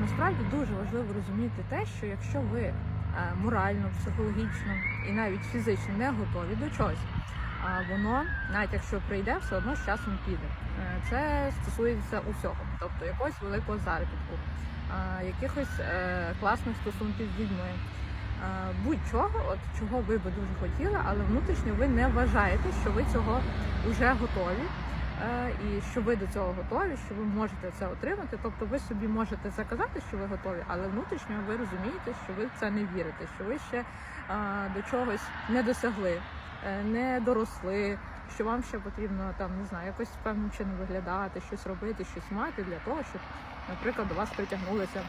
Насправді дуже важливо розуміти те, що якщо ви е, морально, психологічно і навіть фізично не готові до чогось, воно, навіть якщо прийде, все одно з часом піде. Е, Це стосується усього, тобто якогось великого заробітку, е, якихось класних стосунків з людьми. Будь-чого, от чого ви би дуже хотіли, але внутрішньо ви не вважаєте, що ви цього вже готові, і що ви до цього готові, що ви можете це отримати. Тобто ви собі можете заказати, що ви готові, але внутрішньо ви розумієте, що ви в це не вірите, що ви ще е, до чогось не досягли, е, не доросли, що вам ще потрібно там не знаю, якось певним чином виглядати, щось робити, щось мати для того, щоб, наприклад, до вас притягнулися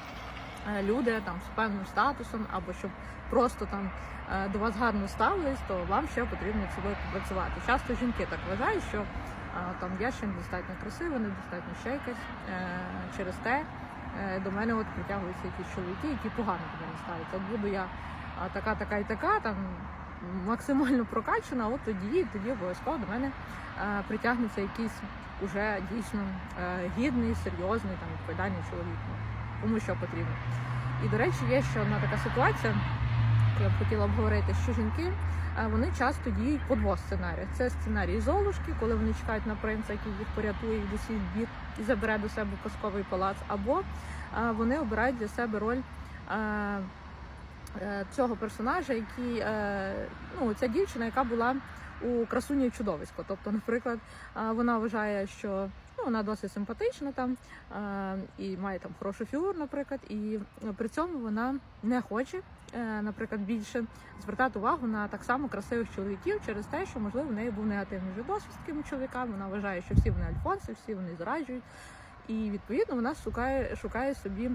е, люди там з певним статусом, або щоб просто там е, до вас гарно ставились, то вам ще потрібно собою попрацювати. Часто жінки так вважають, що е, там я ще недостатньо красива, недостатньо ще якась. Е, Через те е, до мене от притягуються якісь чоловіки, які погано до мене ставляться. От буду я така, така і така, там максимально прокачана, от тоді, тоді обов'язково до мене е, притягнеться якийсь уже дійсно гідний, серйозний, там відповідальний чоловік. Ну, Кому що потрібно. І до речі, є ще одна така ситуація, яку я б хотіла обговорити, що жінки е, вони часто діють по двох сценаріях. Це сценарій Золушки, коли вони чекають на принца, який їх порятує від усіх бід і забере до себе казковий палац, або е, вони обирають для себе роль. е, Цього персонажа, який ну ця дівчина, яка була у красуні чудовисько. Тобто, наприклад, вона вважає, що ну, вона досить симпатична там і має там хорошу фігуру, наприклад, і при цьому вона не хоче, наприклад, більше звертати увагу на так само красивих чоловіків через те, що можливо в неї був негативний вже досвід з такими чоловіками. Вона вважає, що всі вони альфонси, всі вони зраджують, і відповідно вона шукає, шукає собі.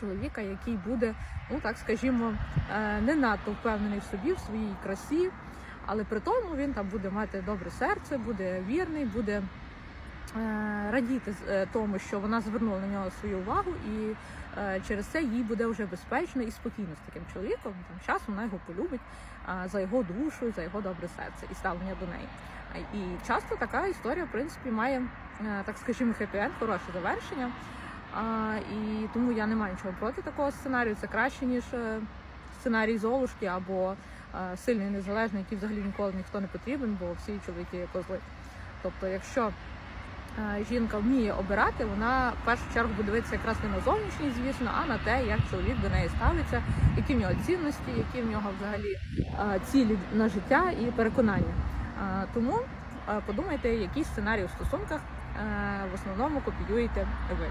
Чоловіка, який буде, ну так скажімо, е, не надто впевнений в собі, в своїй красі, але при тому він там буде мати добре серце, буде вірний, буде е, радіти е, тому, що вона звернула на нього свою увагу, і е, через це їй буде вже безпечно і спокійно з таким чоловіком. Там з часом вона його полюбить за його душу, за його добре серце і ставлення до неї. І часто така історія, в принципі, має, е, так скажімо, хеппі-енд, хороше завершення. І тому я не маю нічого проти такого сценарію. Це краще, ніж е, сценарій Золушки або е, сильний незалежний, який взагалі ніколи ніхто не потрібен, бо всі чоловіки козли. Тобто, якщо е, жінка вміє обирати, вона в першу чергу буде дивитися якраз не на зовнішність, звісно, а на те, як чоловік до неї ставиться, які в нього цінності, які в нього взагалі е, цілі на життя і переконання. Е, Тому е, подумайте, який сценарій у стосунках е, в основному копіюєте ви.